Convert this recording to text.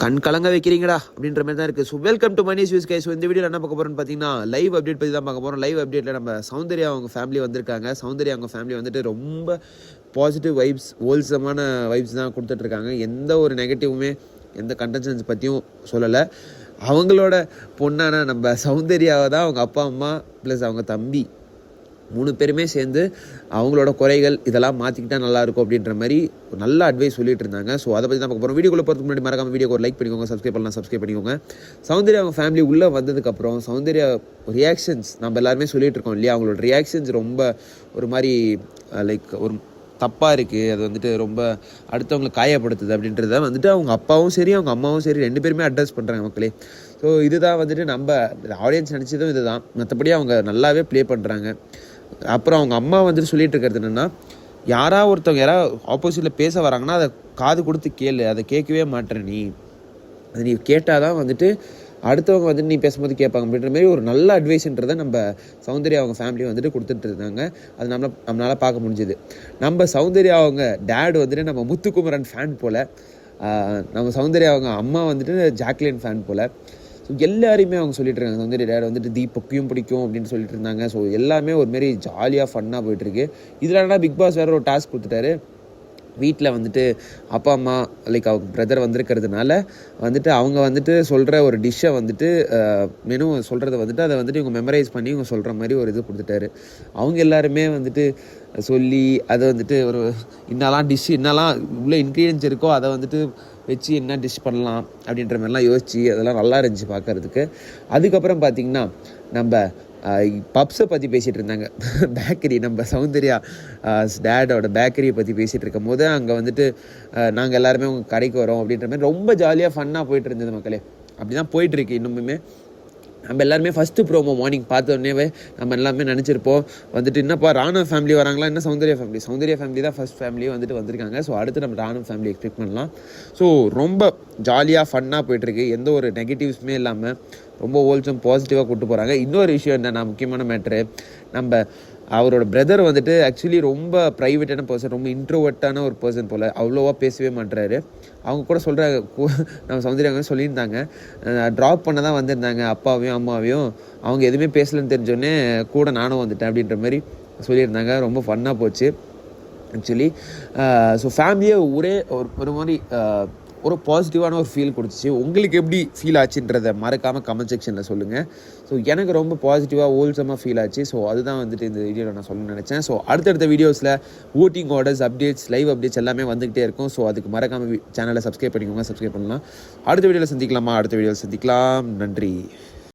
கண் கலங்க வைக்கிறீங்களா அப்படின்ற மாதிரி தான் இருக்குது so welcome to Money Swiss guys இந்த வீடியோ என்ன பார்க்க போகிறோம்னு பார்த்தீங்கன்னா லைவ் அப்டேட் பற்றி தான் பார்க்க போகிறோம் லைவ் அப்டேட்டில் நம்ம சௌந்தர்யா அவங்க ஃபேமிலி வந்திருக்காங்க. சௌந்தர்யா அவங்க ஃபேமிலி வந்துட்டு ரொம்ப பாசிட்டிவ் வைப்ஸ் ஹோல்சமான வைப்ஸ் தான் கொடுத்துட்ருக்காங்க எந்த ஒரு நெகட்டிவுமே எந்த கண்டென்ஷன்ஸ் பற்றியும் சொல்லலை. அவங்களோட பொண்ணான நம்ம சௌந்தர்யாவை தான் அவங்க அப்பா அம்மா ப்ளஸ் அவங்க தம்பி மூணு பேருமே சேர்ந்து அவங்களோட குறைகள் இதெல்லாம் மாற்றிக்கிட்டால் நல்லாயிருக்கும் அப்படின்ற மாதிரி ஒரு நல்ல அட்வைஸ் சொல்லிட்டு இருந்தாங்க. ஸோ அதை பற்றி தான் பார்க்க போகிறோம் போகிறதுக்கு முன்னாடி மறக்காம வீடியோ ஒரு லைக் பண்ணிக்கோங்க. சப்ஸ்கிரைப் பண்ணலாம் சப்ஸ்கிரைப் பண்ணிக்கோங்க. சௌந்தர்யா அவங்க ஃபேமிலி உள்ளே வந்ததுக்கப்புறம் சௌந்தர்யா ரியாக்ஷன்ஸ் நம்ம எல்லாருமே சொல்லிட்டு இருக்கோம் இல்லையா? அவங்களோட ரியாக்ஷன்ஸ் ரொம்ப ஒரு மாதிரி லைக் ஒரு தப்பாக இருக்குது அது வந்துட்டு ரொம்ப அடுத்தவங்களை காயப்படுத்துது அப்படின்றத வந்துட்டு அவங்க அப்பாவும் சரி அவங்க அம்மாவும் சரி ரெண்டு பேருமே அட்ரஸ் பண்ணுறாங்க மக்களே. ஸோ இதுதான் வந்துட்டு நம்ம ஆடியன்ஸ் நினச்சதும் இதுதான். மற்றபடி அவங்க நல்லாவே ப்ளே பண்ணுறாங்க அப்புறம் அவங்க அம்மா வந்துட்டு சொல்லிட்டு இருக்கிறது என்னென்னா யாரா ஒருத்தவங்க யாராவது ஆப்போசிட்டில் பேச வராங்கன்னா அதை காது கொடுத்து கேளு அதை கேட்கவே மாட்டேற நீ. அது நீ கேட்டால் தான் வந்துட்டு அடுத்தவங்க வந்துட்டு நீ பேசும்போது கேட்பாங்க. அப்படின்ற மாதிரி ஒரு நல்ல அட்வைஸ்ன்றதை நம்ம சௌந்தர்யா அவங்க ஃபேமிலி வந்துட்டு கொடுத்துட்டு இருந்தாங்க. அது நம்ம நம்மளால் பார்க்க முடிஞ்சுது. நம்ம சௌந்தர்யா அவங்க டேடு வந்துட்டு நம்ம முத்துக்குமரன் ஃபேன் போல் நம்ம சௌந்தர்யா அவங்க அம்மா வந்துட்டு ஜாக்லின் ஃபேன் போல் ஸோ எல்லாரையுமே அவங்க சொல்லிட்டு இருக்காங்க. வந்துட்டு டேட் வந்துட்டு தீபக்கையும் பிடிக்கும் அப்படின்னு சொல்லிட்டு இருந்தாங்க. ஸோ எல்லாமே ஒரு மாரி ஜாலியாக ஃபன்னாக போயிட்டுருக்கு இதில் என்ன பிக் பாஸ் வேறு ஒரு டாஸ்க் கொடுத்துட்டாரு. வீட்டில் வந்துட்டு அப்பா அம்மா லைக் அவங்க பிரதர் வந்திருக்கிறதுனால வந்துட்டு அவங்க வந்துட்டு சொல்கிற ஒரு டிஷ்ஷை வந்துட்டு மெனு சொல்கிறத வந்துட்டு அதை வந்துட்டு இவங்க மெமரைஸ் பண்ணி இவங்க சொல்கிற மாதிரி ஒரு இது கொடுத்துட்டாரு. அவங்க எல்லாருமே வந்துட்டு சொல்லி அதை வந்துட்டு ஒரு இன்னெல்லாம் டிஷ் இன்னெல்லாம் உள்ள இன்க்ரீடியன்ஸ் இருக்கோ அதை வந்துட்டு வச்சு என்ன டிஷ் பண்ணலாம் அப்படின்ற மாதிரிலாம் யோசித்து அதெல்லாம் நல்லா இருந்துச்சு பார்க்கறதுக்கு. அதுக்கப்புறம் பார்த்திங்கன்னா நம்ம பப்ஸை பற்றி பேசிகிட்டு இருந்தாங்க. பேக்கரி நம்ம சௌந்தர்யா டேடோட பேக்கரியை பற்றி பேசிகிட்டு இருக்கும் போது அங்கே வந்துட்டு நாங்கள் எல்லாருமே உங்கள் கடைக்கு வரோம் அப்படின்ற மாதிரி ரொம்ப ஜாலியாக ஃபன்னாக போயிட்டு இருந்தது மக்களே. அப்படி தான் போயிட்டுருக்கு இன்னுமுமே. நம்ம எல்லாருமே ஃபஸ்ட்டு ப்ரோமோ மார்னிங் பார்த்த நம்ம எல்லாமே நினச்சிருப்போம். வந்துட்டு என்னப்பா ராணுவ ஃபேமிலி வராங்களா? என்ன சௌந்தர்யா ஃபேமிலி சௌந்தர்யா ஃபேமிலி தான் ஃபஸ்ட் ஃபேமிலி வந்துட்டு வந்திருக்காங்க. ஸோ அடுத்து நம்ம ராணுவ ஃபேமிலி எக்ஸ்பெக்ட் பண்ணலாம். ஸோ ரொம்ப ஜாலியாக ஃபன்னாக போயிட்டுருக்கு. எந்த ஒரு நெகட்டிவ்ஸுமே இல்லாமல் ரொம்ப ஓல்சம் பாசிட்டிவாக கூப்பிட்டு போகிறாங்க இன்னொரு விஷயம் என்னென்னா முக்கியமான மேட்ரு நம்ம அவரோட பிரதர் வந்துட்டு ஆக்சுவலி ரொம்ப ப்ரைவேட்டான பர்சன் ரொம்ப இன்ட்ரோவர்ட்டான ஒரு பர்சன் போல். அவ்வளோவா பேசவே மாட்டுறாரு அவங்க கூட சொல்கிறாங்க நம்ம சௌந்தர்யாங்க சொல்லியிருந்தாங்க. ட்ராப் பண்ண தான் வந்திருந்தாங்க அப்பாவையும் அம்மாவையும். அவங்க எதுவுமே பேசலன்னு தெரிஞ்சோடனே கூட நானும் வந்துட்டேன் அப்படின்ற மாதிரி சொல்லியிருந்தாங்க. ரொம்ப ஃபன்னாக போச்சு ஆக்சுவலி ஸோ ஃபேமிலியே ஒரே ஒரு ஒரு மாதிரி ஒரு பாசிட்டிவான ஒரு ஃபீல் கொடுத்துச்சு உங்களுக்கு எப்படி ஃபீல் ஆச்சுன்றதை மறக்காமல் கமெண்ட் செக்ஷனில் சொல்லுங்கள் ஸோ எனக்கு ரொம்ப பாசிட்டிவாக ஓல்சமாக ஃபீல் ஆச்சு. ஸோ அதுதான் வந்துட்டு இந்த வீடியோவில் நான் சொல்ல நினச்சேன். ஸோ அடுத்தடுத்த வீடியோஸில் voting orders updates live updates எல்லாமே வந்துகிட்டே இருக்கும். ஸோ அதுக்கு மறக்காமல் சேனலை சப்ஸ்கிரைப் பண்ணிக்கோங்க. சப்ஸ்கிரைப் பண்ணலாம். அடுத்த வீடியோவில் சந்திக்கலாமா? அடுத்த வீடியோவில் சந்திக்கலாம். நன்றி.